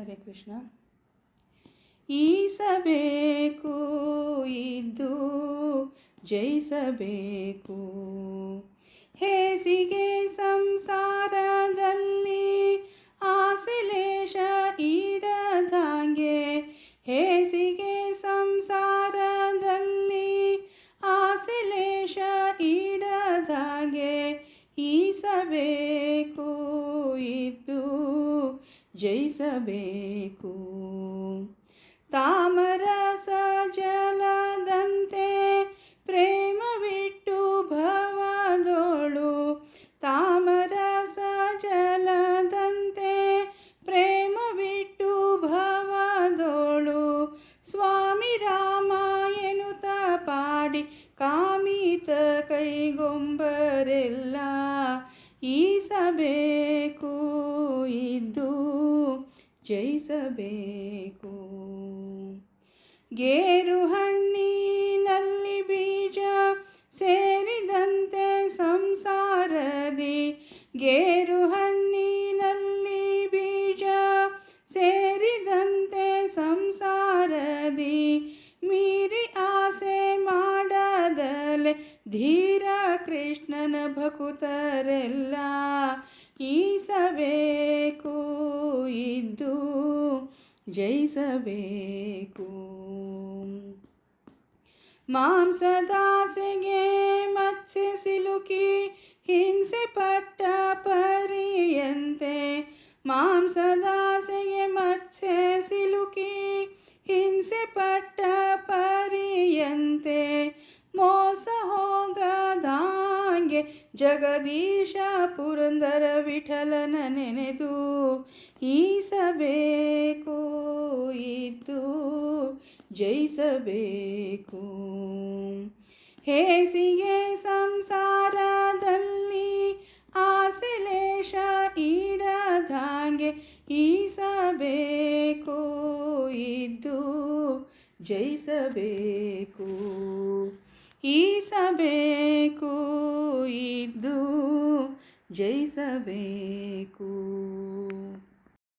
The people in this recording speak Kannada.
ಹರೇ ಕೃಷ್ಣ. ಈಸಬೇಕು, ಇದ್ದು ಜಯಿಸಬೇಕು. ಹೇಸಿಗೆ ಸಂಸಾರದಲ್ಲಿ ಆಸಿಲೇಶ ಈಡದಂಗೆ ಹೇಸಿಗೆ ಸಂಸಾರದಲ್ಲಿ ಆಸಿಲೇಶ ಈಡದಾಗೆ ಈಸಬೇಕು, ಇದ್ದು ಜಯಿಸಬೇಕು. ತಾಮರಸ ಜಲದಂತೆ ಪ್ರೇಮವಿಟ್ಟು ಭವದೋಳು. ತಾಮರಸ ಜಲದಂತೆ ಪ್ರೇಮವಿಟ್ಟು ಭವದೋಳು. ಸ್ವಾಮಿ ರಾಮ ಎನ್ನುತ್ತ ಪಾಡಿ ಕಾಮಿತ ಕೈಗೊಂಬರೆಲ್ಲ ಈಸಬೇಕು. ಇದ್ದು ಜಯಿಸಬೇಕು. ಗೇರು ಹಣ್ಣಿನಲ್ಲಿ ಬೀಜ ಸೇರಿದಂತೆ ಸಂಸಾರದಿ. ಗೇರು ಹಣ್ಣಿನಲ್ಲಿ ಬೀಜ ಸೇರಿದಂತೆ ಸಂಸಾರದಿ. ಮೀರಿ ಆಸೆ ಮಾಡದಲೆ ಧೀರ ಕೃಷ್ಣನ ಭಕುತರೆಲ್ಲ ಈಸಬೇಕು. ಜಯಿಸಬೇಕು ಮಾಂಸದಾಸೆಗೆ ಮತ್ಸ್ಯ ಸಿಲುಕಿ ಹಿಂಸೆ ಪಟ್ಟ ಪರಿಯಂತೆ ಮಾಂಸದಾಸೆಗೆ ಮತ್ಸ್ಯ ಸಿಲುಕಿ ಹಿಂಸೆ ಪಟ್ಟ ಜಗದೀಶ ಪುರಂದರ ವಿಠಲನ ನೆನೆದು ಈಸಬೇಕು ಇದ್ದು ಜಯಿಸಬೇಕು. ಹೇಸಿಗೆ ಸಂಸಾರದಲ್ಲಿ ಆಸಲೇಶ ಈಡದಾಗೆ ಈಸಬೇಕು ಇದ್ದು ಜಯಿಸಬೇಕು. ಈಸಬೇಕು ಇದ್ದು ಜಯಿಸಬೇಕು